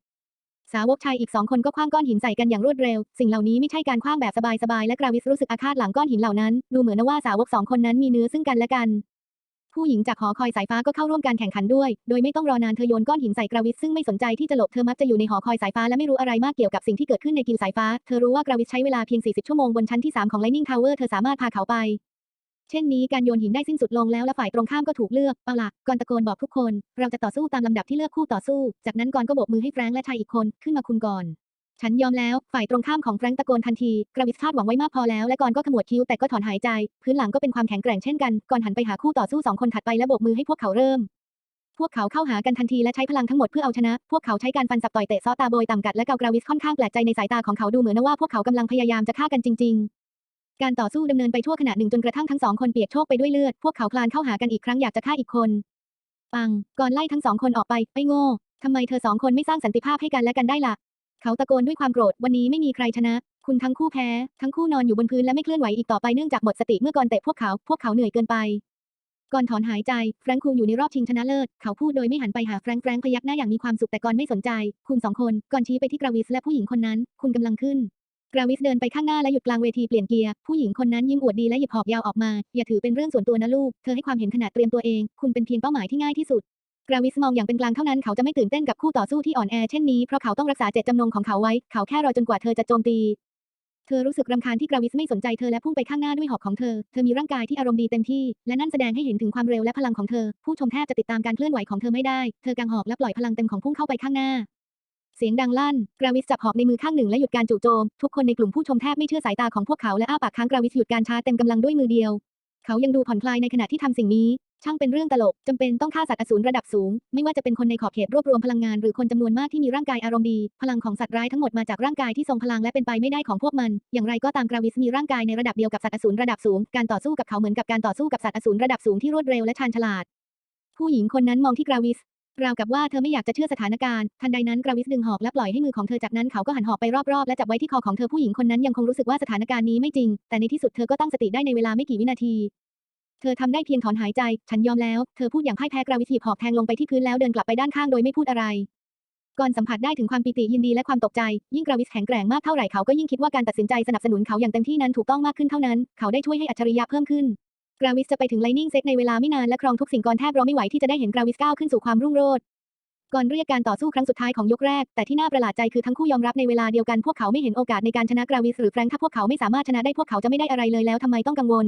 สาวกชายอีกสองคนก็คว้างก้อนหินใส่กันอย่างรวดเร็ว สิ่งเหล่านี้ไม่ใช่การคว้างแบบสบายๆ และกราวิสรู้สึกอาฆาตหลังก้อนหินเหล่านั้น ดูเหมือนว่าสาวกสองคนนั้นมีเนื้อซึ่งกันและกัน ผู้หญิงจากหอคอยสายฟ้าก็เข้าร่วมการแข่งขันด้วย โดยไม่ต้องรอนานเธอโยนก้อนหินใส่กราวิสซึ่งไม่สนใจที่จะหลบเธอมักจะอยู่ในหอคอยสายฟ้าและไม่รู้อะไรมากเกี่ยวกับสิ่งที่เกิดขึ้นในกิลด์สายฟ้า เธอรู้ว่ากราวิสใช้เวลาเพียง 40 ชั่วโมงบนชั้นที่ 3 ของ Lightning Tower เธอสามารถพาเขาไป เช่นนี้การโยนหินได้สิ้นสุดลงแล้วและฝ่ายตรงข้ามก็ถูกเลือกเอาละก่อนตะโกนบอกทุกคน เราจะต่อสู้ตามลำดับที่เลือกคู่ต่อสู้ จากนั้นก่อนก็โบกมือให้แฟรงค์และชายอีกคนขึ้นมาคุณก่อน ฉันยอมแล้ว ฝ่ายตรงข้ามของแฟรงค์ตะโกนทันทีกราวิสคาดหวังไว้มากพอแล้ว และก่อนก็ขมวดคิ้วแต่ก็ถอนหายใจ พื้นหลังก็เป็นความแข็งแกร่งเช่นกันก่อนหันไปหาคู่ต่อสู้สองคนถัดไปและโบกมือให้พวกเขาเริ่มพวกเขาเข้าหากันทันทีและใช้พลังทั้งหมดเพื่อเอาชนะ พวกเขาใช้การฟันสับต่อยเตะซ้อตาโบยต่ำกัดและเกากราวิสค่อนข้างแปลกใจในสายตาของเขาดูเหมือนว่าพวกเขากำลังพยายามจะฆ่ากันจริง การต่อสู้ดำเนินไปชั่วขณะหนึ่งจนกระทั่งทั้งสองคนเปียกโชกไปด้วยเลือด พวกเขาคลานเข้าหากันอีกครั้งอยากจะฆ่าอีกคน ปัง ก่อนไล่ทั้งสองคนออกไป ไอ้โง่ทำไมเธอสองคนไม่สร้างสันติภาพให้กันและกันได้ล่ะ เขาตะโกนด้วยความโกรธ วันนี้ไม่มีใครชนะ คุณทั้งคู่แพ้ ทั้งคู่นอนอยู่บนพื้นและไม่เคลื่อนไหวอีกต่อไปเนื่องจากหมดสติเมื่อก่อนเตะพวกเขา พวกเขาเหนื่อยเกินไป ก่อนถอนหายใจ แฟรงค์คุงอยู่ในรอบชิงชนะเลิศ เขาพูดโดยไม่หันไปหาแฟรงค์แฟรงค์พยักหน้าอย่างมีความสุขแต่ก่อนไม่สนใจ คุณสองคน ก่อนชี้ไปที่กราวิสและผู้หญิงคนนั้น คุณกำลังขึ้น กราวิสเดินไปข้างหน้าและหยุดกลางเวทีเปลี่ยนเกียร์ ผู้หญิงคนนั้นยิ้มอวดดีและหยิบหอกยาวออกมา อย่าถือเป็นเรื่องส่วนตัวนะลูก เธอให้ความเห็นขนาดเตรียมตัวเอง คุณเป็นเพียงเป้าหมายที่ง่ายที่สุด กราวิสมองอย่างเป็นกลางเท่านั้นเขาจะไม่ตื่นเต้นกับคู่ต่อสู้ที่อ่อนแอเช่นนี้เพราะเขาต้องรักษาเจตจำนงของเขาไว้ เขาแค่รอจนกว่าเธอจะโจมตี เธอรู้สึกรำคาญที่กราวิสไม่สนใจเธอและพุ่งไปข้างหน้าด้วยหอกของเธอ เธอมีร่างกายที่อารมณ์ดีเต็มที่ และนั่นแสดงให้เห็นถึงความเร็วและพลังของเธอ ผู้ชมแทบจะติดตามการเคลื่อนไหวของเธอไม่ได้ เธอกางหอกและปล่อยพลังเต็มของพุ่งเข้าไปข้างหน้า เสียงดังลั่น กราวิสจับหอกในมือข้างหนึ่งและหยุดการจู่โจม ทุกคนในกลุ่มผู้ชมแทบไม่เชื่อสายตาของพวกเขาและอ้าปากค้างกราวิสหยุดการชาเต็มกำลังด้วยมือเดียว เขายังดูผ่อนคลายในขณะที่ทำสิ่งนี้ ช่างเป็นเรื่องตลกจำเป็นต้องฆ่าสัตว์อสูรระดับสูง ไม่ว่าจะเป็นคนในขอบเขตรวบรวมพลังงานหรือคนจำนวนมากที่มีร่างกายอารมณ์ดี พลังของสัตว์ร้ายทั้งหมดมาจากร่างกายที่ทรงพลังและเป็นไปไม่ได้ของพวกมัน อย่างไรก็ตามกราวิสมีร่างกายในระดับเดียวกับสัตว์อสูรระดับสูง การต่อสู้กับเขาเหมือนกับการต่อสู้กับสัตว์อสูรระดับสูงที่รวดเร็วและชาญฉลาดผู้หญิงคนนั้นมองที่กราวิส ราวกับว่าเธอไม่อยากจะเชื่อสถานการณ์ ทันใดนั้นกราวิสดึงหอกและปล่อยให้มือของเธอจากนั้นเขาก็หันหอกไปรอบๆ และจับไว้ที่คอของเธอผู้หญิงคนนั้นยังคงรู้สึกว่าสถานการณ์นี้ไม่จริง แต่ในที่สุดเธอก็ตั้งสติได้ในเวลาไม่กี่วินาที เธอทำได้เพียงถอนหายใจ ฉันยอมแล้ว เธอพูดอย่างพ่ายแพ้กราวิสหยิบหอกแทงลงไปที่พื้นแล้วเดินกลับไปด้านข้างโดยไม่พูดอะไร ก่อนสัมผัสได้ถึงความปิติยินดีและความตกใจ ยิ่งกราวิสแข็งแกร่งมากเท่าไหร่เขาก็ยิ่งคิดว่าการตัดสินใจสนับสนุนเขาอย่างเต็มที่นั้นถูกต้องมากขึ้นเท่านั้น เขาได้ช่วยให้อัจฉริยะเพิ่มขึ้น กราวิสจะไปถึงไลนิ่งเซ็กในเวลาไม่นานและครองทุกสิ่งก่อนแทบรอไม่ไหวที่จะได้เห็นกราวิสก้าวขึ้นสู่ความรุ่งโรจน์ก่อนเรียกการต่อสู้ครั้งสุดท้ายของยกแรก แต่ที่น่าประหลาดใจคือทั้งคู่ยอมรับในเวลาเดียวกันพวกเขาไม่เห็นโอกาสในการชนะกราวิสหรือแฟรงค์ถ้าพวกเขาไม่สามารถชนะได้พวกเขาจะไม่ได้อะไรเลยแล้วทำไมต้องกังวล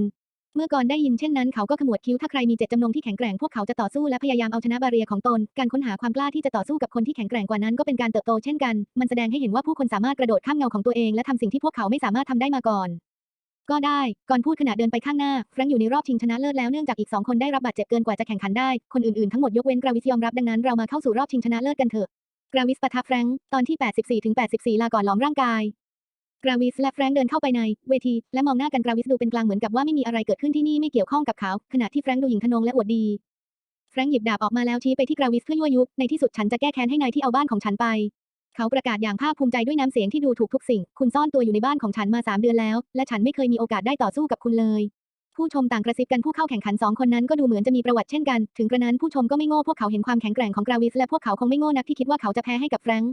เมื่อก่อนได้ยินเช่นนั้นเขาก็ขมวดคิ้วถ้าใครมีเจตจำนงที่แข็งแกร่งพวกเขาจะต่อสู้และพยายามเอาชนะบาเรียของตน การค้นหาความกล้าที่จะต่อสู้กับคนที่แข็งแกร่งกว่านั้นก็เป็นการเติบโตเช่นกัน มันแสดงให้เห็นว่าผู้คนสามารถกระโดดข้ามเงาของตัวเองและทำสิ่งที่พวกเขาไม่สามารถทำได้มาก่อน ก็ได้ ก่อนพูดขณะเดินไปข้างหน้า แฟรงค์อยู่ในรอบชิงชนะเลิศแล้วเนื่องจากอีกสองคนได้รับบาดเจ็บเกินกว่าจะแข่งขันได้ คนอื่นๆ ทั้งหมดยกเว้นกราวิสยอมรับดังนั้นเรามาเข้าสู่รอบชิงชนะเลิศกันเถอะ กราวิสปะทะแฟรงค์ตอนที่ 84ถึง84 ลาก่อนล้อมร่างกาย กราวิสและแฟรงค์เดินเข้าไปในเวที และมองหน้ากันกราวิสดูเป็นกลางเหมือนกับว่าไม่มีอะไรเกิดขึ้นที่นี่ไม่เกี่ยวข้องกับเขาขณะที่แฟรงค์ดูหญิงทนงและอวดดี แฟรงค์หยิบดาบออกมาแล้วชี้ไปที่กราวิสเพื่อยั่วยุในที่สุดฉันจะแก้แค้นให้นายที่เอาบ้านของฉันไป เขาประกาศอย่างภาคภูมิใจด้วยน้ำเสียงที่ดูถูกทุกสิ่ง คุณซ่อนตัวอยู่ในบ้านของฉันมาสามเดือนแล้ว และฉันไม่เคยมีโอกาสได้ต่อสู้กับคุณเลย ผู้ชมต่างกระซิบกันผู้เข้าแข่งขันสองคนนั้นก็ดูเหมือนจะมีประวัติเช่นกัน ถึงกระนั้นผู้ชมก็ไม่โง่พวกเขาเห็นความแข็งแกร่งของกราวิสและพวกเขาคงไม่โง่นักที่คิดว่าเขาจะแพ้ให้กับแฟรงค์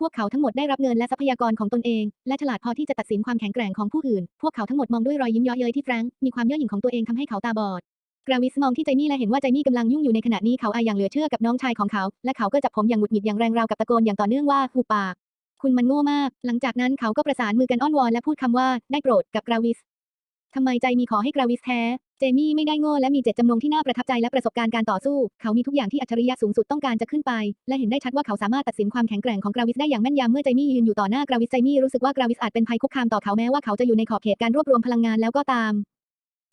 พวกเขาทั้งหมดได้รับเงินและทรัพยากรของตนเอง และฉลาดพอที่จะตัดสินความแข็งแกร่งของผู้อื่น พวกเขาทั้งหมดมองด้วยรอยยิ้มเย้อเย้ยที่แฟรงค์มีความเย่อหยิ่งของตัวเองทำให้เขาตาบอด ราวิสมองที่ไจมี่และเห็นว่าไจมี่กำลังยุ่งอยู่ในขณะนี้เขาอายอย่างเหลือเชื่อกับน้องชายของเขา และเขาก็จับผมอย่างหงุดหงิดอย่างแรงราวกับตะโกนอย่างต่อเนื่องว่าหูปาก คุณมันโง่มาก หลังจากนั้นเขาก็ประสานมือกันอ้อนวอนและพูดคำว่าได้โปรดกับกราวิสทำไมใจมีขอให้กราวิสแท้ เจมี่ไม่ได้โง่และมีเจตจำนงที่น่าประทับใจและประสบการณ์การต่อสู้ เขามีทุกอย่างที่อัจฉริยะสูงสุดต้องการจะขึ้นไป และเห็นได้ชัดว่าเขาสามารถตัดสินความแข็งแกร่งของกราวิสได้อย่างแม่นยำเมื่อเจมี่ยืนอยู่ต่อหน้ากราวิสเจมี่รู้สึกว่ากราวิสอาจเป็นภัยคุกคามต่อเขาแม้ว่าเขาจะอยู่ในขอบเขตการรวบรวมพลังงานแล้วก็ตาม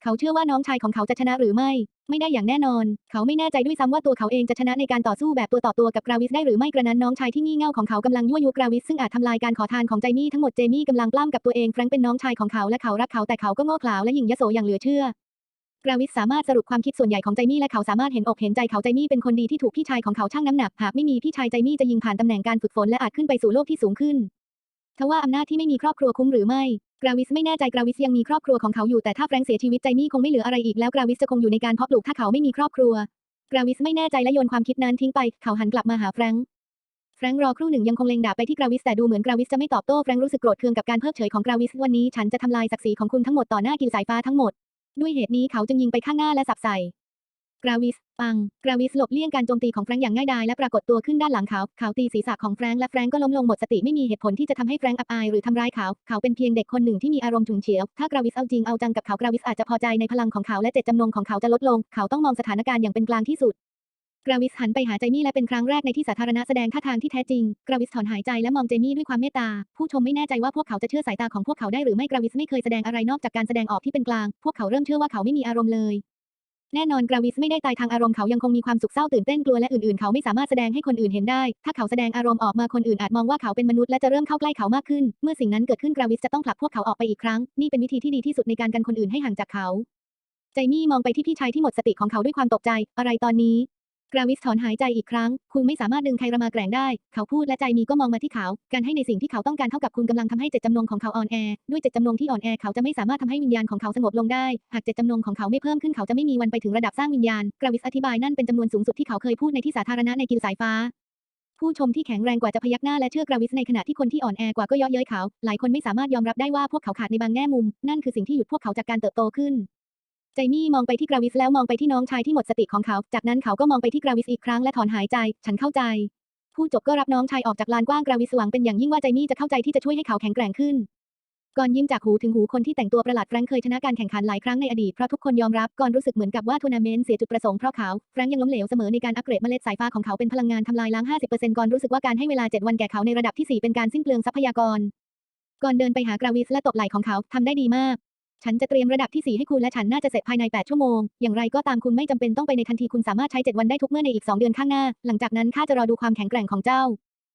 เขาเชื่อว่าน้องชายของเขาจะชนะหรือไม่ ไม่ได้อย่างแน่นอน เขาไม่แน่ใจด้วยซ้ำว่าตัวเขาเองจะชนะในการต่อสู้แบบตัวต่อตัวกับกราวิสได้หรือไม่กระนั้นน้องชายที่งี่เง่าของเขากำลังยั่วยุกราวิสซึ่งอาจทำลายการขอทานของไจมี่ทั้งหมดเจมี่กำลังปล้ำกับตัวเองแฟรงค์เป็นน้องชายของเขาและเขารักเขาแต่เขาก็โง่เขลาและหยิ่งยโสอย่างเหลือเชื่อกราวิสสามารถสรุปความคิดส่วนใหญ่ของไจมี่และเขาสามารถเห็นอกเห็นใจเขาไจมี่เป็นคนดีที่ถูกพี่ชายของเขาชั่งน้ำหนักหากไม่มีพี่ชายไจมี่จะยิงผ่านตำแหน่งการฝึกฝนและอาจขึ้นไปสู่โลกที่สูงขึ้นทว่าอำนาจที่ไม่มีครอบครัวคุ้มหรือไม่ กราวิสไม่แน่ใจกราวิสยังมีครอบครัวของเขาอยู่แต่ถ้าแฟรงค์เสียชีวิตไจมี่คงไม่เหลืออะไรอีกแล้วกราวิสจะคงอยู่ในการเพาะปลูกถ้าเขาไม่มีครอบครัว กราวิสไม่แน่ใจและโยนความคิดนั้นทิ้งไป เขาหันกลับมาหาแฟรงค์แฟรงค์รอครู่หนึ่งยังคงเล็งดาบไปที่กราวิสแต่ดูเหมือนกราวิสจะไม่ตอบโต้แฟรงค์รู้สึกโกรธเคืองกับการเพิกเฉยของกราวิสวันนี้ฉันจะทำลายศักดิ์ศรีของคุณทั้งหมดต่อหน้ากิวสายฟ้าทั้งหมด ด้วยเหตุนี้เขาจึงยิงไปข้างหน้าและสับใส่ กราวิสปัง กราวิสหลบเลี่ยงการโจมตีของแฟรงค์อย่างง่ายดายและปรากฏตัวขึ้นด้านหลังเขา เขาตีศีรษะของแฟรงค์และแฟรงค์ก็ล้มลงหมดสติไม่มีเหตุผลที่จะทำให้แฟรงค์อับอายหรือทำร้ายเขา เขาเป็นเพียงเด็กคนหนึ่งที่มีอารมณ์ฉุนเฉียว ถ้ากราวิสเอาจริงเอาจังกับเขากราวิสอาจจะพอใจในพลังของเขาและเจตจำนงของเขาจะลดลง เขาต้องมองสถานการณ์อย่างเป็นกลางที่สุดกราวิสหันไปหาไจมี่และเป็นครั้งแรกในที่สาธารณะแสดงท่าทางที่แท้จริง กราวิสถอนหายใจและมองเจมี่ด้วยความเมตตา ผู้ชมไม่แน่ใจว่าพวกเขาจะเชื่อสายตาของพวกเขาได้หรือไม่ กราวิสไม่เคยแสดงอะไรนอกจากการแสดงออกที่เป็นกลาง พวกเขาเริ่มเชื่อว่าเขาไม่มีอารมณ์เลย แน่นอนกราวิสไม่ได้ตายทางอารมณ์เขายังคงมีความสุขเศร้าตื่นเต้นกลัวและอื่นๆ เขาไม่สามารถแสดงให้คนอื่นเห็นได้ ถ้าเขาแสดงอารมณ์ออกมาคนอื่นอาจมองว่าเขาเป็นมนุษย์และจะเริ่มเข้าใกล้เขามากขึ้น เมื่อสิ่งนั้นเกิดขึ้นกราวิสจะต้องผลักพวกเขาออกไปอีกครั้ง นี่เป็นวิธีที่ดีที่สุดในการกันคนอื่นให้ห่างจากเขา ใจมี่มองไปที่พี่ชายที่หมดสติของเขาด้วยความตกใจ อะไรตอนนี้ กราวิสถอนหายใจอีกครั้ง คุณไม่สามารถดึงใครมาแกร่งได้ เขาพูดและใจมีก็มองมาที่เขา การให้ในสิ่งที่เขาต้องการเท่ากับคุณกำลังทำให้เจตจำนงของเขาอ่อนแอ ด้วยเจตจำนงที่อ่อนแอเขาจะไม่สามารถทำให้วิญญาณของเขาสงบลงได้ หากเจตจำนงของเขาไม่เพิ่มขึ้นเขาจะไม่มีวันไปถึงระดับสร้างวิญญาณ กราวิสอธิบายนั่นเป็นจำนวนสูงสุดที่เขาเคยพูดในที่สาธารณะในกิลสายฟ้าผู้ชมที่แข็งแรงกว่าจะพยักหน้าและเชื่อกราวิสในขณะที่คนที่อ่อนแอกว่าก็ย่อเย้ยเขา หลายคนไม่สามารถยอมรับได้ว่าพวกเขาขาดในบางแง่มุม นั่นคือสิ่งที่หยุดพวกเขาจากการเติบโตขึ้น ไจมี่มองไปที่กราวิสแล้วมองไปที่น้องชายที่หมดสติของเขา จากนั้นเขาก็มองไปที่กราวิสอีกครั้งและถอนหายใจ ฉันเข้าใจผู้จบก็รับน้องชายออกจากลานกว้างกราวิสหวังเป็นอย่างยิ่งว่าไจมี่จะเข้าใจที่จะช่วยให้เขาแข็งแกร่งขึ้น ก่อนยิ้มจากหูถึงหูคนที่แต่งตัวประหลาดแฟรงค์เคยชนะการแข่งขันหลายครั้งในอดีตเพราะทุกคนยอมรับก่อนรู้สึกเหมือนกับว่าทัวร์นาเมนต์เสียจุดประสงค์เพราะเขาแฟรงค์ยังล้มเหลวเสมอในการอัปเกรดเมล็ดสายฟ้าของเขาเป็นพลังงานทำลายล้าง 50%ก่อนรู้สึกว่าการให้เวลา 7 วันแก่เขาในระดับที่ 4 เป็นการสิ้นเปลืองทรัพยากร ก่อนเดินไปหากราวิสและตบไหล่ของเขาทำได้ดีมาก ฉันจะเตรียมระดับที่4ให้คุณและฉันน่าจะเสร็จภายใน 8 ชั่วโมง อย่างไรก็ตามคุณไม่จำเป็นต้องไปในทันทีคุณสามารถใช้ 7 วันได้ทุกเมื่อในอีก 2 เดือนข้างหน้า หลังจากนั้นข้าจะรอดูความแข็งแกร่งของเจ้า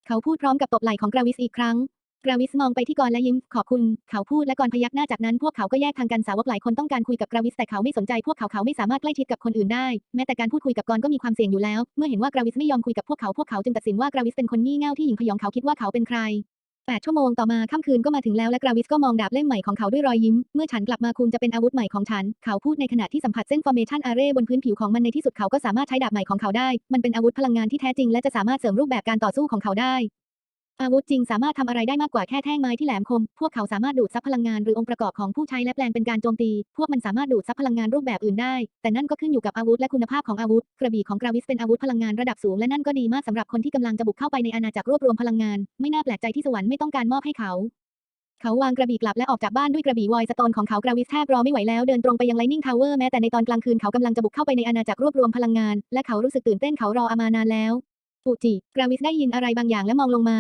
เขาพูดพร้อมกับตบไหล่ของกราวิสอีกครั้ง กราวิสมองไปที่กรและยิ้ม ขอบคุณ เขาพูดและกรพยักหน้าจากนั้นพวกเขาก็แยกทางกันสาวกหลายคนต้องการคุยกับกราวิสแต่เขาไม่สนใจพวกเขาเขาไม่สามารถใกล้ชิดกับคนอื่นได้ แม้แต่การพูดคุยกับกรก็มีความเสี่ยงอยู่แล้ว เมื่อเห็นว่ากราวิสไม่ยอมคุยกับพวกเขาพวกเขาจึงตัดสินว่ากราวิสเป็นคนงี่เง่าที่หญิงพยองเขาคิดว่าเขาเป็นใคร 8 ชั่วโมงต่อมาค่ำคืนก็มาถึงแล้วและกราวิสก็มองดาบเล่มใหม่ของเขาด้วยรอยยิ้ม เมื่อฉันกลับมาคุณจะเป็นอาวุธใหม่ของฉัน เขาพูดในขณะที่สัมผัสเส้นฟอร์เมชันอาร์เรย์บนพื้นผิวของมันในที่สุดเขาก็สามารถใช้ดาบใหม่ของเขาได้ มันเป็นอาวุธพลังงานที่แท้จริงและจะสามารถเสริมรูปแบบการต่อสู้ของเขาได้ อาวุธจริงสามารถทำอะไรได้มากกว่าแค่แท่งไม้ที่แหลมคม พวกเขาสามารถดูดซับพลังงานหรือองค์ประกอบของผู้ใช้และแปลงเป็นการโจมตี พวกมันสามารถดูดซับพลังงานรูปแบบอื่นได้ แต่นั่นก็ขึ้นอยู่กับอาวุธและคุณภาพของอาวุธ กระบี่ของกราวิสเป็นอาวุธพลังงานระดับสูงและนั่นก็ดีมากสำหรับคนที่กำลังจะบุกเข้าไปในอาณาจักรรวบรวมพลังงาน ไม่น่าแปลกใจที่สวรรค์ไม่ต้องการมอบให้เขา เขาวางกระบี่กลับและออกจากบ้านด้วยกระบี่วอยสโตนของเขากราวิสแทบรอไม่ไหวแล้วเดินตรงไปยังไลนิ่งทาวเวอร์แม้แต่ในตอนกลางคืนเขากำลังจะบุกเข้าไปในอาณาจักรรวบรวมพลังงาน และเขารู้สึกตื่นเต้นเขารออามานานแล้วปูจิกราวิสได้ยินอะไรบางอย่างและมองลงมา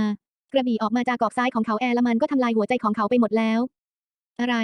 กระบี่ออกมาจากกอกซ้ายของเขาแอร์ละมันก็ทำลายหัวใจของเขาไปหมดแล้ว อะไร